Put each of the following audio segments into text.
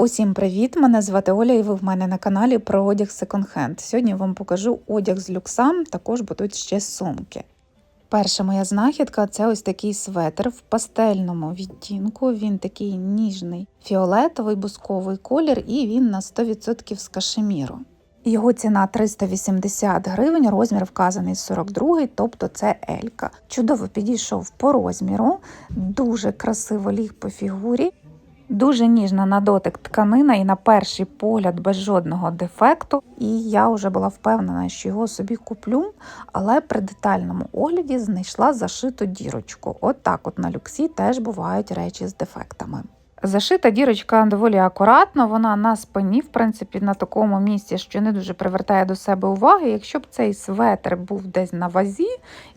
Усім привіт! Мене звати Оля, і ви в мене на каналі про одяг секонд-хенд. Сьогодні я вам покажу одяг з люксам, також будуть ще сумки. Перша моя знахідка це ось такий светр в пастельному відтінку. Він такий ніжний, фіолетовий бусковий колір, і він на 100% з кашеміру. Його ціна 380 гривень, розмір вказаний 42, тобто це Елька. Чудово підійшов по розміру, дуже красиво ліг по фігурі. Дуже ніжна на дотик тканина і на перший погляд без жодного дефекту. І я вже була впевнена, що його собі куплю, але при детальному огляді знайшла зашиту дірочку. От так от на люксі теж бувають речі з дефектами. Зашита дірочка доволі акуратно, вона на спині, в принципі, на такому місці, що не дуже привертає до себе уваги. Якщо б цей светр був десь на вазі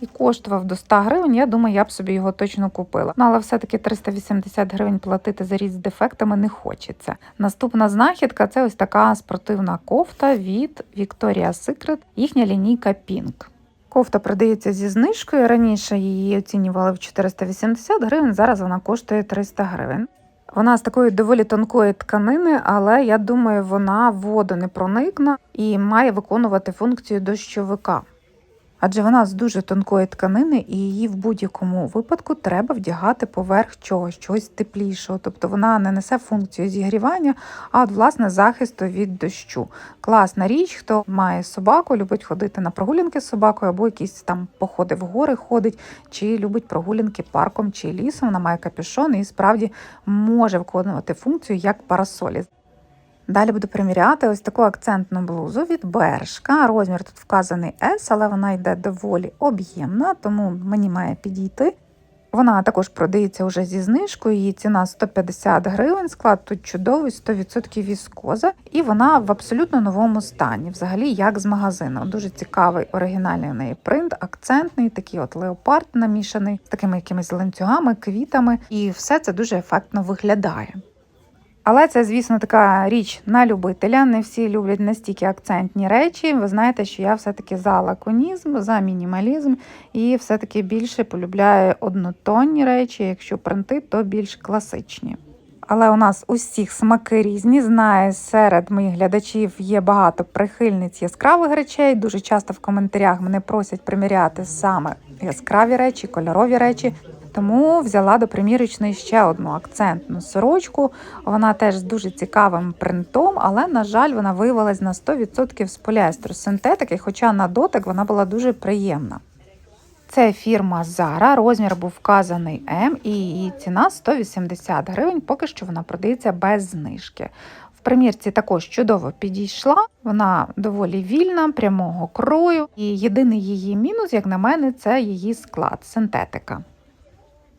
і коштував до 100 гривень, я думаю, я б собі його точно купила. Ну, але все-таки 380 гривень платити за річ з дефектами не хочеться. Наступна знахідка це ось така спортивна кофта від Victoria's Secret, їхня лінійка Pink. Кофта продається зі знижкою. Раніше її оцінювали в 480 гривень, зараз вона коштує 300 гривень. Вона з такої доволі тонкої тканини, але я думаю, вона воду не проникне і має виконувати функцію дощовика. Адже вона з дуже тонкої тканини, і її в будь-якому випадку треба вдягати поверх чогось, чогось теплішого. Тобто вона не несе функцію зігрівання, а от, власне захисту від дощу. Класна річ, хто має собаку, любить ходити на прогулянки з собакою, або якісь там походи в гори ходить, чи любить прогулянки парком чи лісом. Вона має капюшон і справді може виконувати функцію як парасолі. Далі буду приміряти ось таку акцентну блузу від Бершка. Розмір тут вказаний S, але вона йде доволі об'ємна, тому мені має підійти. Вона також продається вже зі знижкою, її ціна 150 гривень, склад тут чудовий, 100% віскоза, і вона в абсолютно новому стані, взагалі як з магазину. Дуже цікавий оригінальний у неї принт, акцентний, такий от леопард намішаний, з такими якимись ланцюгами, квітами, і все це дуже ефектно виглядає. Але це, звісно, така річ на любителя. Не всі люблять настільки акцентні речі. Ви знаєте, що я все-таки за лаконізм, за мінімалізм і все-таки більше полюбляю однотонні речі. Якщо принти, то більш класичні. Але у нас усіх смаки різні. Знаю, серед моїх глядачів є багато прихильниць яскравих речей. Дуже часто в коментарях мене просять приміряти саме яскраві речі, кольорові речі. Тому взяла до примірочної ще одну акцентну сорочку. Вона теж з дуже цікавим принтом, але, на жаль, вона виявилась на 100% з поліестру синтетики, хоча на дотик вона була дуже приємна. Це фірма Zara, розмір був вказаний М і її ціна 180 гривень, поки що вона продається без знижки. В примірці також чудово підійшла, вона доволі вільна, прямого крою. І єдиний її мінус, як на мене, це її склад, синтетика.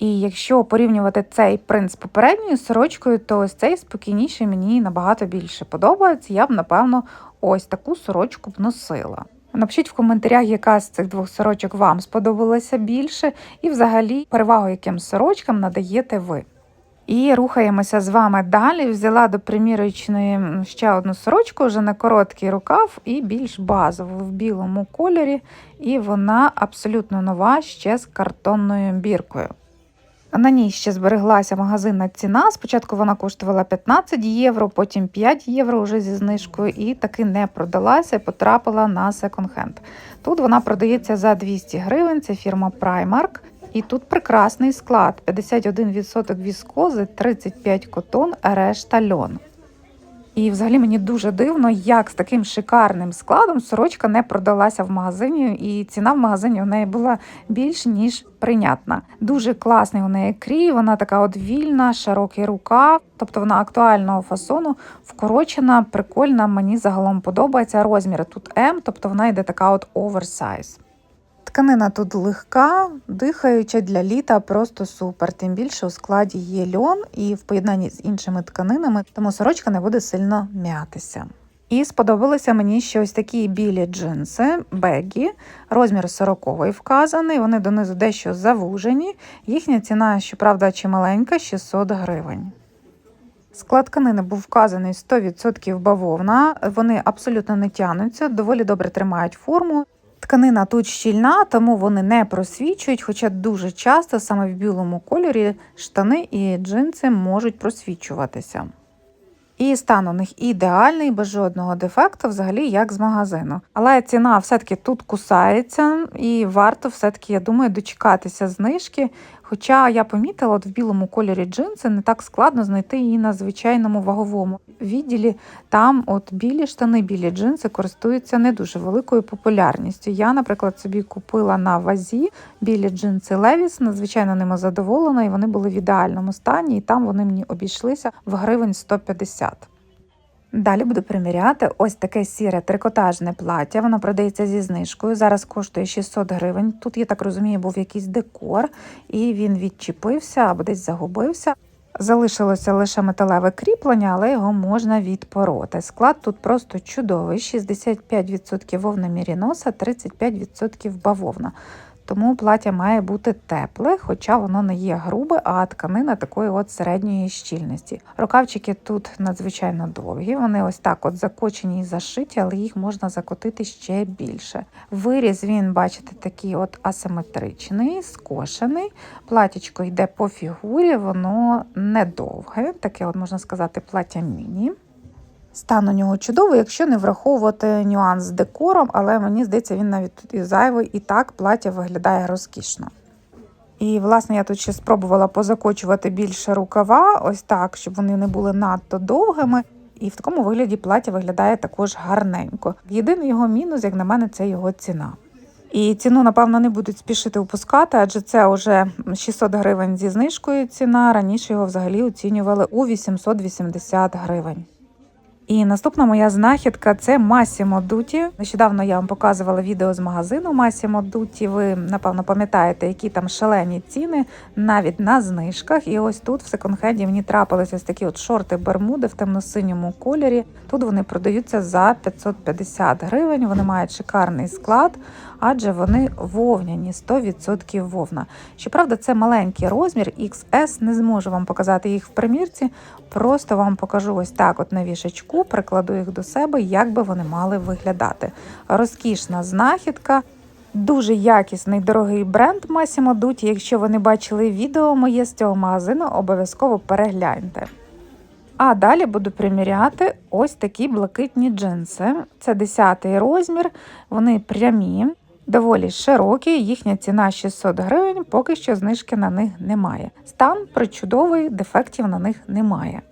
І якщо порівнювати цей принт з попередньою сорочкою, то ось цей спокійніший мені набагато більше подобається. Я б, напевно, ось таку сорочку б носила. Напишіть в коментарях, яка з цих двох сорочок вам сподобалася більше, і взагалі перевагу яким сорочкам надаєте ви. І рухаємося з вами далі. Взяла до примірочної ще одну сорочку, вже на короткий рукав і більш базову в білому кольорі. І вона абсолютно нова ще з картонною біркою. На ній ще збереглася магазинна ціна. Спочатку вона коштувала 15 євро, потім 5 євро вже зі знижкою, і таки не продалася, потрапила на секонд-хенд. Тут вона продається за 200 гривень, це фірма Primark. І тут прекрасний склад: 51% віскози, 35 котон, решта льон. І взагалі мені дуже дивно, як з таким шикарним складом сорочка не продалася в магазині, і ціна в магазині у неї була більш ніж прийнятна. Дуже класний у неї крій, вона така от вільна, широкий рукав, тобто вона актуального фасону, вкорочена, прикольна. Мені загалом подобається розмір тут М, тобто вона йде така от оверсайз. Тканина тут легка, дихаюча для літа, просто супер. Тим більше у складі є льон і в поєднанні з іншими тканинами, тому сорочка не буде сильно м'ятися. І сподобалися мені ще ось такі білі джинси, бегі, розмір 40 вказаний, вони донизу дещо завужені. Їхня ціна, щоправда, чималенька 600 гривень. Склад тканини був вказаний 100% бавовна, вони абсолютно не тянуться, доволі добре тримають форму. Тканина тут щільна, тому вони не просвічують, хоча дуже часто саме в білому кольорі штани і джинси можуть просвічуватися. І стан у них ідеальний, без жодного дефекту, взагалі як з магазину. Але ціна все-таки тут кусається, і варто все-таки, я думаю, дочекатися знижки. Хоча я помітила, от в білому кольорі джинси не так складно знайти її на звичайному ваговому відділі. Там от білі штани, білі джинси користуються не дуже великою популярністю. Я, наприклад, собі купила на вазі білі джинси Levi's, надзвичайно ними задоволена, і вони були в ідеальному стані, і там вони мені обійшлися в гривень 150. Далі буду приміряти ось таке сіре трикотажне плаття. Воно продається зі знижкою. Зараз коштує 600 гривень. Тут, я так розумію, був якийсь декор, і він відчепився або десь загубився. Залишилося лише металеве кріплення, але його можна відпороти. Склад тут просто чудовий: 65% вовна міріноса, 35% бавовна. Тому плаття має бути тепле, хоча воно не є грубе, а тканина такої от середньої щільності. Рукавчики тут надзвичайно довгі, вони ось так от закочені і зашиті, але їх можна закотити ще більше. Виріз він, бачите, такий от асиметричний, скошений. Платічко йде по фігурі, воно недовге, таке, от можна сказати, плаття міні. Стан у нього чудовий, якщо не враховувати нюанс з декором, але мені здається, він навіть тут і зайвий, і так плаття виглядає розкішно. І, власне, я тут ще спробувала позакочувати більше рукава, ось так, щоб вони не були надто довгими. І в такому вигляді плаття виглядає також гарненько. Єдиний його мінус, як на мене, це його ціна. І ціну, напевно, не будуть спішити опускати, адже це вже 600 гривень зі знижкою ціна. Раніше його взагалі оцінювали у 880 гривень. І наступна моя знахідка це Massimo Dutti. Нещодавно я вам показувала відео з магазину Massimo Dutti. Ви напевно пам'ятаєте, які там шалені ціни навіть на знижках. І ось тут в секонд-хенді мені трапилися ось такі от шорти Бермуди в темно-синьому кольорі. Тут вони продаються за 550 гривень. Вони мають шикарний склад, адже вони вовняні 100% вовна. Щоправда, це маленький розмір XS. Не зможу вам показати їх в примірці. Просто вам покажу ось так: от на вішечку, прикладу їх до себе, як би вони мали виглядати. Розкішна знахідка. Дуже якісний дорогий бренд Massimo Dutti. Якщо ви не бачили відео моє з цього магазину, обов'язково перегляньте. А далі буду приміряти ось такі блакитні джинси. Це 10 розмір, вони прямі, доволі широкі, їхня ціна 600 гривень, поки що знижки на них немає. Стан причудовий, дефектів на них немає.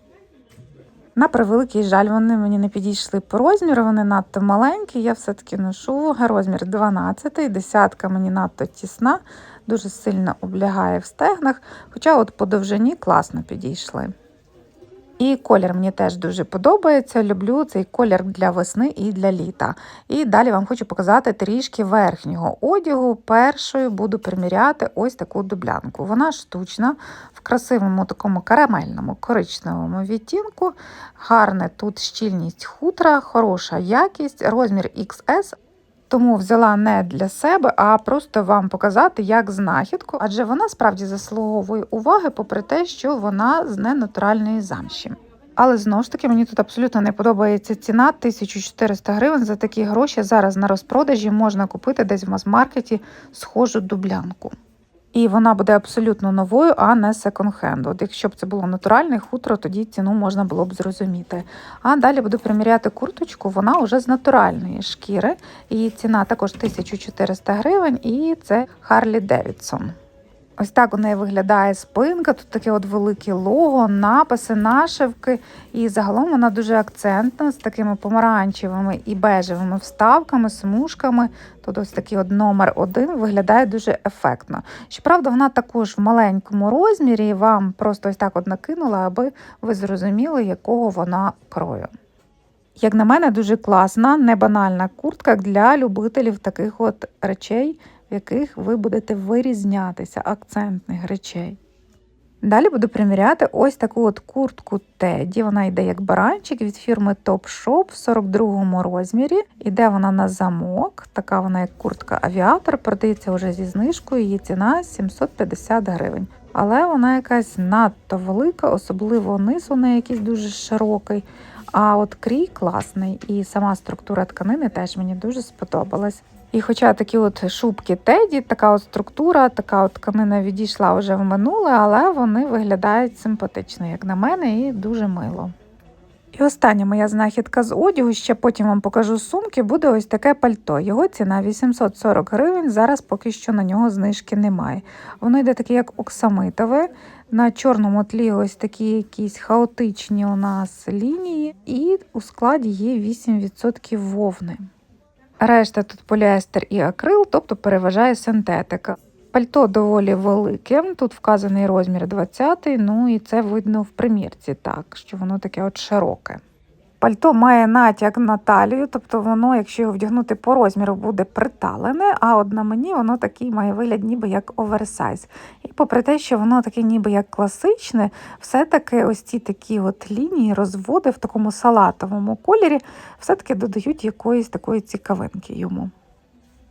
На превеликий жаль, вони мені не підійшли по розміру, вони надто маленькі. Я все-таки ношу розмір 12, десятка мені надто тісна, дуже сильно облягає в стегнах, хоча от по довжині класно підійшли. І колір мені теж дуже подобається. Люблю цей колір для весни і для літа. І далі вам хочу показати трішки верхнього одягу. Першою буду приміряти ось таку дублянку. Вона штучна, в красивому такому карамельному коричневому відтінку. Гарне тут щільність хутра, хороша якість, розмір XS. Тому взяла не для себе, а просто вам показати як знахідку, адже вона справді заслуговує уваги, попри те, що вона з ненатуральної замші. Але знову ж таки мені тут абсолютно не подобається ціна 1400 гривень за такі гроші. Зараз на розпродажі можна купити десь в мас-маркеті схожу дублянку. І вона буде абсолютно новою, а не секонд-хенд. От Якщо б це було натуральне хутро, тоді ціну можна було б зрозуміти. А далі буду приміряти курточку, вона вже з натуральної шкіри. Її ціна також 1400 гривень, і це Харлі Девідсон. Ось так у неї виглядає спинка, тут таке от велике лого, написи, нашивки. І загалом вона дуже акцентна з такими помаранчевими і бежевими вставками, смужками. Тут ось такий от номер один виглядає дуже ефектно. Щоправда, вона також в маленькому розмірі, вам просто ось так от накинула, аби ви зрозуміли, якого вона крою. Як на мене, дуже класна, небанальна куртка для любителів таких от речей в яких ви будете вирізнятися акцентних речей. Далі буду приміряти ось таку от куртку Теді. Вона йде як баранчик від фірми Top Shop в 42 розмірі. Іде вона на замок, така вона як куртка авіатор, продається вже зі знижкою, її ціна 750 гривень. Але вона якась надто велика, особливо низ у неї якийсь дуже широкий. А от крій класний, і сама структура тканини теж мені дуже сподобалась. І хоча такі от шубки Теді, така от структура, така от тканина відійшла вже в минуле, але вони виглядають симпатично, як на мене, і дуже мило. І остання моя знахідка з одягу, ще потім вам покажу сумки, буде ось таке пальто. Його ціна 840 гривень, зараз поки що на нього знижки немає. Воно йде таке, як оксамитове. На чорному тлі ось такі якісь хаотичні у нас лінії, і у складі є 8% вовни. Решта тут поліестер і акрил, тобто переважає синтетика. Пальто доволі велике, тут вказаний розмір 20, ну і це видно в примірці так, що воно таке от широке. Пальто має натяк на талію, тобто воно, якщо його вдягнути по розміру, буде приталене, а от на мені воно такий має вигляд, ніби як оверсайз. І попри те, що воно таке ніби як класичне, все-таки ось ці такі от лінії, розводи в такому салатовому кольорі, все-таки додають якоїсь такої цікавинки йому.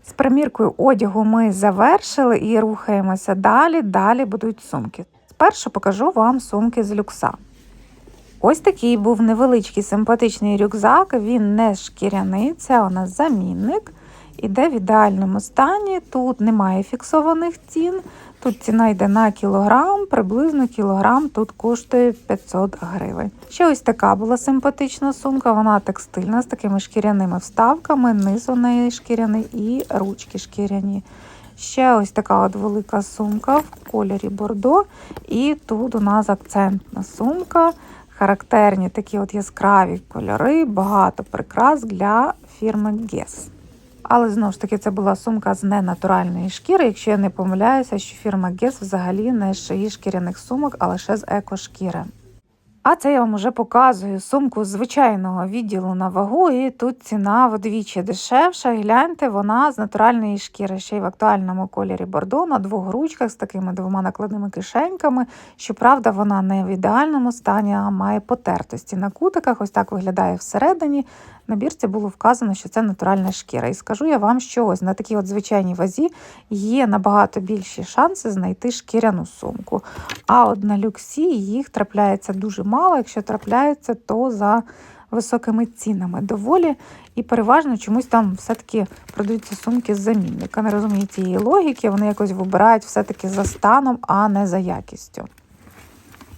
З приміркою одягу ми завершили і рухаємося далі. Далі будуть сумки. Спершу покажу вам сумки з люкса. Ось такий був невеличкий симпатичний рюкзак. Він не шкіряний, це у нас замінник. Іде в ідеальному стані. Тут немає фіксованих цін. Тут ціна йде на кілограм, приблизно кілограм тут коштує 500 гривень. Ще ось така була симпатична сумка, вона текстильна з такими шкіряними вставками, низ у неї шкіряний і ручки шкіряні. Ще ось така от велика сумка в кольорі бордо. І тут у нас акцентна сумка, характерні такі от яскраві кольори, багато прикрас для фірми Guess. Але знову ж таки це була сумка з ненатуральної шкіри. Якщо я не помиляюся, що фірма Guess взагалі не шиї шкіряних сумок, а лише з екошкіри. А це я вам вже показую сумку звичайного відділу на вагу, і тут ціна вдвічі дешевша. Гляньте, вона з натуральної шкіри, ще й в актуальному кольорі бордо на двох ручках з такими двома накладними кишеньками. Щоправда, вона не в ідеальному стані, а має потертості на кутиках. Ось так виглядає всередині. На бірці було вказано, що це натуральна шкіра. І скажу я вам, що ось на такій от звичайній вазі є набагато більші шанси знайти шкіряну сумку. А от на люксі їх трапляється дуже мало. Якщо трапляється, то за високими цінами доволі. І переважно чомусь там все-таки продаються сумки з замінника. Не розумію цієї логіки, вони якось вибирають все-таки за станом, а не за якістю.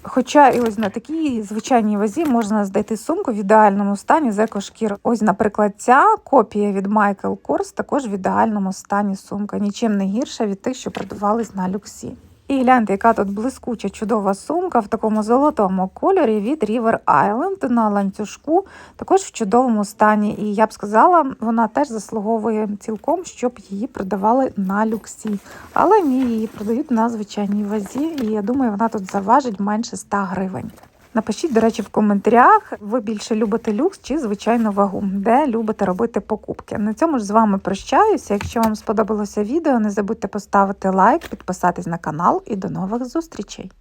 Хоча і ось на такій звичайній вазі можна знайти сумку в ідеальному стані з екошкір. Ось, наприклад, ця копія від Michael Kors також в ідеальному стані сумка, нічим не гірша від тих, що продавались на люксі. І гляньте, яка тут блискуча чудова сумка в такому золотому кольорі від River Island на ланцюжку, також в чудовому стані. І я б сказала, вона теж заслуговує цілком, щоб її продавали на люксі. Але ні, її продають на звичайній вазі, і я думаю, вона тут заважить менше 100 гривень. Напишіть, до речі, в коментарях, ви більше любите люкс чи звичайну вагу, де любите робити покупки. На цьому ж з вами прощаюся. Якщо вам сподобалося відео, не забудьте поставити лайк, підписатись на канал і до нових зустрічей!